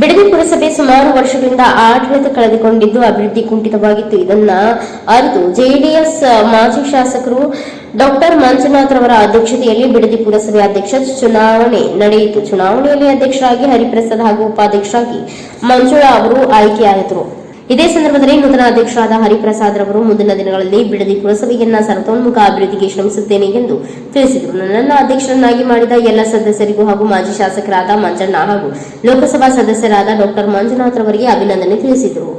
ಬಿಡದಿ ಪುರಸಭೆ ಸುಮಾರು ವರ್ಷಗಳಿಂದ ಆಡಳಿತ ಕಳೆದುಕೊಂಡಿದ್ದು ಅಭಿವೃದ್ಧಿ ಕುಂಠಿತವಾಗಿತ್ತು. ಇದನ್ನ ಅರಿತು ಜೆಡಿಎಸ್ ಮಾಜಿ ಶಾಸಕರು ಡಾಕ್ಟರ್ ಮಂಜುನಾಥ್ ರವರ ಅಧ್ಯಕ್ಷತೆಯಲ್ಲಿ ಬಿಡದಿ ಪುರಸಭೆ ಅಧ್ಯಕ್ಷ ಚುನಾವಣೆ ನಡೆಯಿತು. ಚುನಾವಣೆಯಲ್ಲಿ ಅಧ್ಯಕ್ಷರಾಗಿ ಹರಿಪ್ರಸಾದ್ ಹಾಗೂ ಉಪಾಧ್ಯಕ್ಷರಾಗಿ ಮಂಜುಳಾ ಅವರು ಆಯ್ಕೆಯಾದರು. ಇದೇ ಸಂದರ್ಭದಲ್ಲಿ ನೂತನ ಅಧ್ಯಕ್ಷರಾದ ಹರಿಪ್ರಸಾದ್ ರವರು ಮುಂದಿನ ದಿನಗಳಲ್ಲಿ ಬಿಡದಿ ಪುರಸಭೆಯನ್ನ ಸರ್ವತೋನ್ಮುಖ ಅಭಿವೃದ್ಧಿಗೆ ಶ್ರಮಿಸುತ್ತೇನೆ ಎಂದು ತಿಳಿಸಿದರು. ನನ್ನ ಅಧ್ಯಕ್ಷರನ್ನಾಗಿ ಮಾಡಿದ ಎಲ್ಲ ಸದಸ್ಯರಿಗೂ ಹಾಗೂ ಮಾಜಿ ಶಾಸಕರಾದ ಮಂಜಣ್ಣ ಹಾಗೂ ಲೋಕಸಭಾ ಸದಸ್ಯರಾದ ಡಾಕ್ಟರ್ ಮಂಜುನಾಥ್ ರವರಿಗೆ ಅಭಿನಂದನೆ ತಿಳಿಸಿದರು.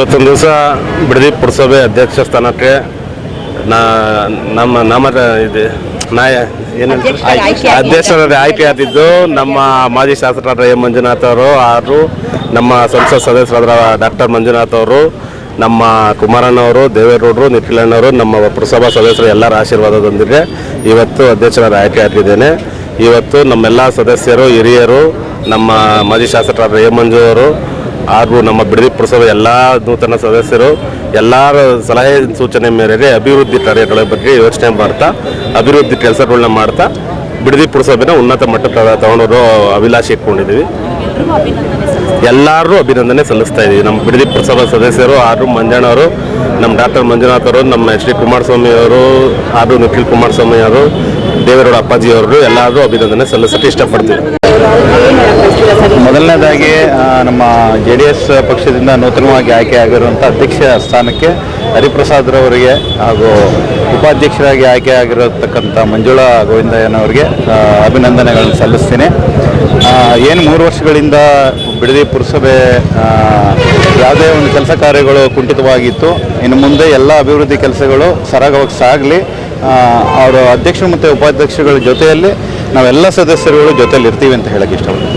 ಇವತ್ತೊಂದು ದಿವಸ ಬಿಡದಿ ಪುರಸಭೆ ಅಧ್ಯಕ್ಷ ಸ್ಥಾನಕ್ಕೆ ನಾ ನಮ್ಮ ನಮ್ಮ ಇದೆ ನಾಯ ಏನು ಅಧ್ಯಕ್ಷರಾದ ಆಯ್ಕೆ ಆದಿದ್ದು ನಮ್ಮ ಮಾಜಿ ಶಾಸಕರಾದ ಎಂ ಮಂಜುನಾಥ್ ಅವರು ಹಾಗೂ ನಮ್ಮ ಸಂಸತ್ ಸದಸ್ಯರಾದ ಡಾಕ್ಟರ್ ಮಂಜುನಾಥ್ ಅವರು ನಮ್ಮ ಕುಮಾರಣ್ಣವರು ದೇವೇಗೌಡರು ನಿಖಿಲಣ್ಣವರು ನಮ್ಮ ಪುರಸಭಾ ಸದಸ್ಯರು ಎಲ್ಲರ ಆಶೀರ್ವಾದದೊಂದಿಗೆ ಇವತ್ತು ಅಧ್ಯಕ್ಷರಾದ ಆಯ್ಕೆ ಆಗಿದ್ದೇನೆ. ಇವತ್ತು ನಮ್ಮೆಲ್ಲ ಸದಸ್ಯರು ಹಿರಿಯರು ನಮ್ಮ ಮಾಜಿ ಶಾಸಕರಾದ ಎಂ ಮಂಜು ಅವರು ಹಾಗೂ ನಮ್ಮ ಬಿಡದಿ ಪುರಸಭೆ ಎಲ್ಲ ನೂತನ ಸದಸ್ಯರು ಎಲ್ಲರ ಸಲಹೆ ಸೂಚನೆ ಮೇರೆಗೆ ಅಭಿವೃದ್ಧಿ ಕಾರ್ಯಗಳ ಬಗ್ಗೆ ಯೋಚನೆ ಮಾಡ್ತಾ, ಅಭಿವೃದ್ಧಿ ಕೆಲಸಗಳನ್ನ ಮಾಡ್ತಾ ಬಿಡದಿ ಪುರಸಭೆನ ಉನ್ನತ ಮಟ್ಟಕ್ಕೆ ತಗೊಂಡೋರು ಅಭಿಲಾಷೆ ಇಟ್ಕೊಂಡಿದ್ದೀವಿ. ಎಲ್ಲರೂ ಅಭಿನಂದನೆ ಸಲ್ಲಿಸ್ತಾ ಇದ್ದೀವಿ ನಮ್ಮ ಬಿಡದಿ ಪುರಸಭಾ ಸದಸ್ಯರು ಹಾಗೂ ಮಂಜಣ್ಣವರು, ನಮ್ಮ ಡಾಕ್ಟರ್ ಮಂಜುನಾಥ್ ಅವರು, ನಮ್ಮ ಎಚ್ ಡಿ ಕುಮಾರಸ್ವಾಮಿ ಅವರು ಆರು ನಿಖಿಲ್ ಕುಮಾರಸ್ವಾಮಿ ಅವರು, ದೇವೇಗೌಡ ಅಪ್ಪಾಜಿ ಅವರು ಎಲ್ಲರೂ ಅಭಿನಂದನೆ ಸಲ್ಲಿಸಕ್ಕೆ ಇಷ್ಟಪಡ್ತೀವಿ. ಮೊದಲನೇದಾಗಿ ನಮ್ಮ ಜೆ ಡಿ ಎಸ್ ಪಕ್ಷದಿಂದ ನೂತನವಾಗಿ ಆಯ್ಕೆಯಾಗಿರುವಂಥ ಅಧ್ಯಕ್ಷ ಸ್ಥಾನಕ್ಕೆ ಹರಿಪ್ರಸಾದ್ರವರಿಗೆ ಹಾಗೂ ಉಪಾಧ್ಯಕ್ಷರಾಗಿ ಆಯ್ಕೆಯಾಗಿರತಕ್ಕಂಥ ಮಂಜುಳಾ ಗೋವಿಂದಯ್ಯನವರಿಗೆ ಅಭಿನಂದನೆಗಳನ್ನು ಸಲ್ಲಿಸ್ತೀನಿ. ಏನು ಮೂರು ವರ್ಷಗಳಿಂದ ಬಿಡದಿ ಪುರಸಭೆ ಯಾವುದೇ ಒಂದು ಕೆಲಸ ಕಾರ್ಯಗಳು ಕುಂಠಿತವಾಗಿತ್ತು. ಇನ್ನು ಮುಂದೆ ಎಲ್ಲ ಅಭಿವೃದ್ಧಿ ಕೆಲಸಗಳು ಸರಾಗವಾಗಿ ಸಾಗಲಿ. ಅವರ ಅಧ್ಯಕ್ಷರು ಮತ್ತು ಉಪಾಧ್ಯಕ್ಷಗಳ ಜೊತೆಯಲ್ಲಿ ನಾವೆಲ್ಲ ಸದಸ್ಯರುಗಳು ಜೊತೆಯಲ್ಲಿ ಇರ್ತೀವಿ ಅಂತ ಹೇಳಕ್ಕೆ ಇಷ್ಟಪಡ್ತೀನಿ.